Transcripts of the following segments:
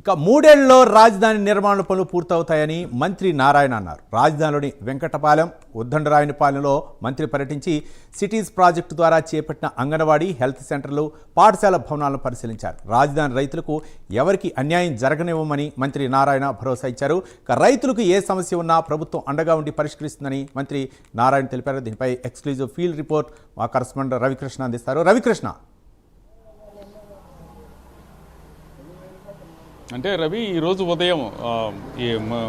ఇక మూడేళ్ళలో రాజధాని నిర్మాణ పనులు పూర్తవుతాయని మంత్రి నారాయణ అన్నారు. రాజధానిలోని వెంకటపాలెం ఉద్దండరాయనిపాలెంలో మంత్రి పర్యటించి సిటీస్ ప్రాజెక్టు ద్వారా చేపట్టిన అంగన్వాడీ హెల్త్ సెంటర్లు పాఠశాల భవనాలను పరిశీలించారు. రాజధాని రైతులకు ఎవరికి అన్యాయం జరగనివ్వమని మంత్రి నారాయణ భరోసా ఇచ్చారు. ఇక రైతులకు ఏ సమస్య ఉన్నా ప్రభుత్వం అండగా ఉండి పరిష్కరిస్తుందని మంత్రి నారాయణ తెలిపారు. దీనిపై ఎక్స్క్లూజివ్ ఫీల్డ్ రిపోర్ట్ మా కరస్పాండర్ రవికృష్ణ అందిస్తారు. రవికృష్ణ! అంటే రవి ఈరోజు ఉదయం ఈ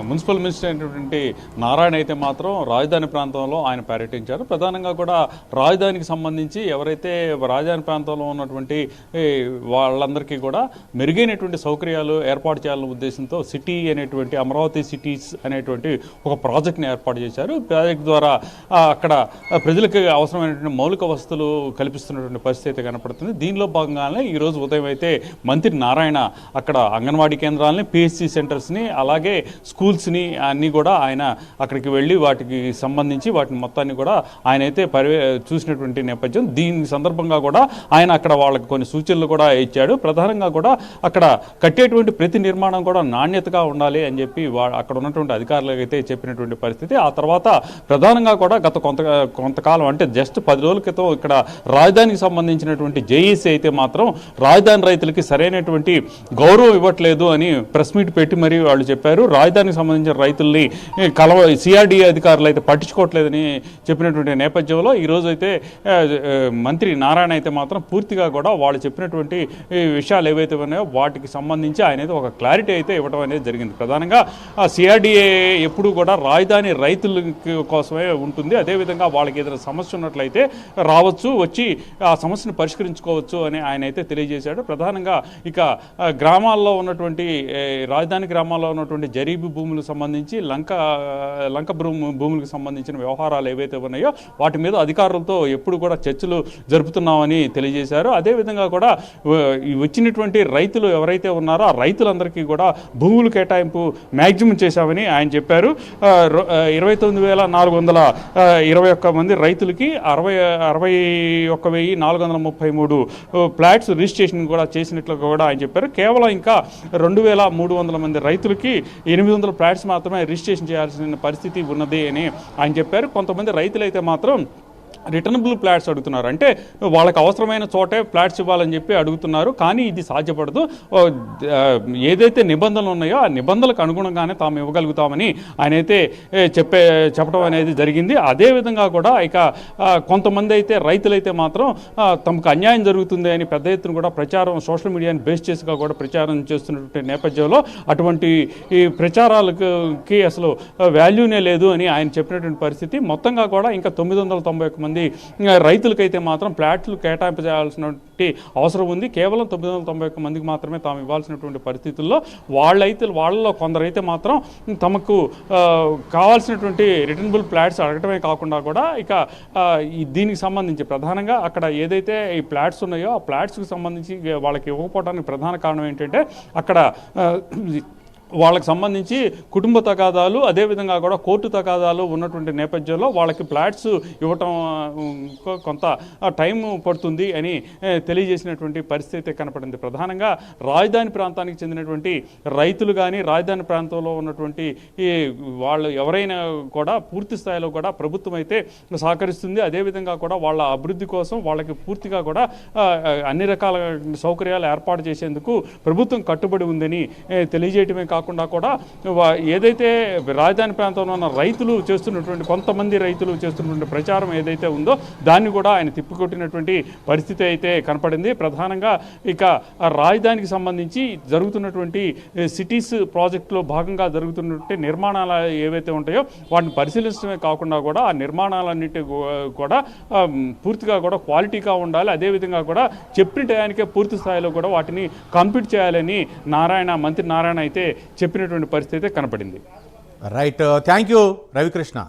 మున్సిపల్ మినిస్టర్ అయినటువంటి నారాయణ అయితే మాత్రం రాజధాని ప్రాంతంలో ఆయన పర్యటించారు. ప్రధానంగా కూడా రాజధానికి సంబంధించి ఎవరైతే రాజధాని ప్రాంతంలో ఉన్నటువంటి వాళ్ళందరికీ కూడా మెరుగైనటువంటి సౌకర్యాలు ఏర్పాటు చేయాలనే ఉద్దేశంతో సిటీ అనేటువంటి అమరావతి సిటీస్ అనేటువంటి ఒక ప్రాజెక్ట్ని ఏర్పాటు చేశారు. ప్రాజెక్ట్ ద్వారా అక్కడ ప్రజలకు అవసరమైనటువంటి మౌలిక వసతులు కల్పిస్తున్నటువంటి పరిస్థితి అయితే కనపడుతుంది. దీనిలో భాగంగానే ఈరోజు ఉదయం అయితే మంత్రి నారాయణ అక్కడ అంగన్వాడీ కేంద్రాలని పిహెచ్సి సెంటర్స్ని అలాగే స్కూల్స్ని అన్నీ కూడా ఆయన అక్కడికి వెళ్ళి వాటికి సంబంధించి వాటిని మొత్తాన్ని కూడా ఆయన అయితే పర్యవే చూసినటువంటి నేపథ్యం. దీని సందర్భంగా కూడా ఆయన అక్కడ వాళ్ళకి కొన్ని సూచనలు కూడా ఇచ్చాడు. ప్రధానంగా కూడా అక్కడ కట్టేటువంటి ప్రతి నిర్మాణం కూడా నాణ్యతగా ఉండాలి అని చెప్పి అక్కడ ఉన్నటువంటి అధికారులకు అయితే చెప్పినటువంటి పరిస్థితి. ఆ తర్వాత ప్రధానంగా కూడా గత కొంత కొంతకాలం అంటే జస్ట్ పది రోజుల క్రితం ఇక్కడ రాజధానికి సంబంధించినటువంటి జేఈసీ అయితే మాత్రం రాజధాని రైతులకి సరైనటువంటి గౌరవం ఇవ్వట్లేదు. అని ప్రెస్ మీట్ పెట్టి మరి వాళ్ళు చెప్పారు. రాజధానికి సంబంధించిన రైతుల్ని కలవ సిఆర్డీఏ అధికారులు అయితే పట్టించుకోవట్లేదని చెప్పినటువంటి నేపథ్యంలో ఈరోజు అయితే మంత్రి నారాయణ అయితే మాత్రం పూర్తిగా కూడా వాళ్ళు చెప్పినటువంటి విషయాలు ఏవైతే ఉన్నాయో వాటికి సంబంధించి ఆయన అయితే ఒక క్లారిటీ అయితే ఇవ్వడం అనేది జరిగింది. ప్రధానంగా ఆ సిఆర్డీఏ ఎప్పుడు కూడా రాజధాని రైతుల కోసమే ఉంటుంది. అదేవిధంగా వాళ్ళకి ఏదైనా సమస్య ఉన్నట్లయితే రావచ్చు వచ్చి ఆ సమస్యను పరిష్కరించుకోవచ్చు అని ఆయన అయితే తెలియజేశాడు. ప్రధానంగా ఇక గ్రామాల్లో ఉన్నటువంటి ఉన్నటువంటి రాజధాని గ్రామాల్లో ఉన్నటువంటి జరీబు భూములకు సంబంధించి లంక లంక భూము భూములకు సంబంధించిన వ్యవహారాలు ఏవైతే ఉన్నాయో వాటి మీద అధికారులతో ఎప్పుడు కూడా చర్చలు జరుపుతున్నామని తెలియజేశారు. అదేవిధంగా కూడా వచ్చినటువంటి రైతులు ఎవరైతే ఉన్నారో ఆ రైతులందరికీ కూడా భూములు కేటాయింపు మ్యాక్సిమం చేశామని ఆయన చెప్పారు. ఇరవై తొమ్మిది వేల నాలుగు వందల ఇరవై ఒక్క మంది రైతులకి అరవై అరవై ఒక్క వెయ్యి నాలుగు వందల ముప్పై మూడు ఫ్లాట్స్ రిజిస్ట్రేషన్ కూడా చేసినట్లు కూడా ఆయన చెప్పారు. కేవలం ఇంకా రెండు వేల మూడు వందల మంది రైతులకి ఎనిమిది వందల ప్లాట్స్ మాత్రమే రిజిస్ట్రేషన్ చేయాల్సిన పరిస్థితి ఉన్నది అని ఆయన చెప్పారు. కొంతమంది రైతులైతే మాత్రం రిటర్నబుల్ ఫ్లాట్స్ అడుగుతున్నారు. అంటే వాళ్ళకి అవసరమైన చోటే ఫ్లాట్స్ ఇవ్వాలని చెప్పి అడుగుతున్నారు. కానీ ఇది సాధ్యపడదు. ఏదైతే నిబంధనలు ఉన్నాయో ఆ నిబంధనలకు అనుగుణంగానే తాము ఇవ్వగలుగుతామని ఆయన అయితే చెప్పే చెప్పడం అనేది జరిగింది. అదేవిధంగా కూడా ఇక కొంతమంది అయితే రైతులైతే మాత్రం తమకు అన్యాయం జరుగుతుంది అని పెద్ద ఎత్తున కూడా ప్రచారం సోషల్ మీడియాని బేస్ చేసుగా కూడా ప్రచారం చేస్తున్నటువంటి నేపథ్యంలో అటువంటి ఈ ప్రచారాలకి అసలు వాల్యూనే లేదు అని ఆయన చెప్పినటువంటి పరిస్థితి. మొత్తంగా కూడా ఇంకా తొమ్మిది వందల తొంభై మంది. రైతులకైతే మాత్రం ప్లాట్లు కేటాయింపు చేయాల్సినటువంటి అవసరం ఉంది. కేవలం తొమ్మిది వందల తొంభై ఒక్క మందికి మాత్రమే తాము ఇవ్వాల్సినటువంటి పరిస్థితుల్లో వాళ్ళైతే వాళ్ళలో కొందరైతే మాత్రం తమకు కావాల్సినటువంటి రిటర్నబుల్ ప్లాట్స్ అడగటమే కాకుండా కూడా ఇక ఈ దీనికి సంబంధించి ప్రధానంగా అక్కడ ఏదైతే ఈ ప్లాట్స్ ఉన్నాయో ఆ ప్లాట్స్కి సంబంధించి వాళ్ళకి ఇవ్వకపోవడానికి ప్రధాన కారణం ఏంటంటే అక్కడ వాళ్ళకి సంబంధించి కుటుంబ తగాదాలు అదేవిధంగా కూడా కోర్టు తగాదాలు ఉన్నటువంటి నేపథ్యంలో వాళ్ళకి ఫ్లాట్స్ ఇవ్వటం కొంత టైం పడుతుంది అని తెలియజేసినటువంటి పరిస్థితి అయితే కనపడింది. ప్రధానంగా రాజధాని ప్రాంతానికి చెందినటువంటి రైతులు కానీ రాజధాని ప్రాంతంలో ఉన్నటువంటి ఈ వాళ్ళు ఎవరైనా కూడా పూర్తి స్థాయిలో కూడా ప్రభుత్వం అయితే సహకరిస్తుంది. అదేవిధంగా కూడా వాళ్ళ అభివృద్ధి కోసం వాళ్ళకి పూర్తిగా కూడా అన్ని రకాల సౌకర్యాలు ఏర్పాటు చేసేందుకు ప్రభుత్వం కట్టుబడి ఉందని తెలియజేయటమే కాకుండా కూడా ఏదైతే రాజధాని ప్రాంతంలో ఉన్న రైతులు చేస్తున్నటువంటి కొంతమంది రైతులు చేస్తున్నటువంటి ప్రచారం ఏదైతే ఉందో దాన్ని కూడా ఆయన తిప్పికొట్టినటువంటి పరిస్థితి అయితే కనపడింది. ప్రధానంగా ఇక రాజధానికి సంబంధించి జరుగుతున్నటువంటి సిటీస్ ప్రాజెక్టులో భాగంగా జరుగుతున్నటువంటి నిర్మాణాలు ఏవైతే ఉంటాయో వాటిని పరిశీలించడమే కాకుండా కూడా ఆ నిర్మాణాలన్నిటి కూడా పూర్తిగా కూడా క్వాలిటీగా ఉండాలి. అదేవిధంగా కూడా చెప్పిన టయానికే పూర్తి స్థాయిలో కూడా వాటిని కంప్లీట్ చేయాలని నారాయణ మంత్రి నారాయణ అయితే చెప్పినటువంటి పరిస్థితి అయితే కనపడింది. Right thank you Ravikrishna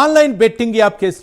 online betting app కేసులో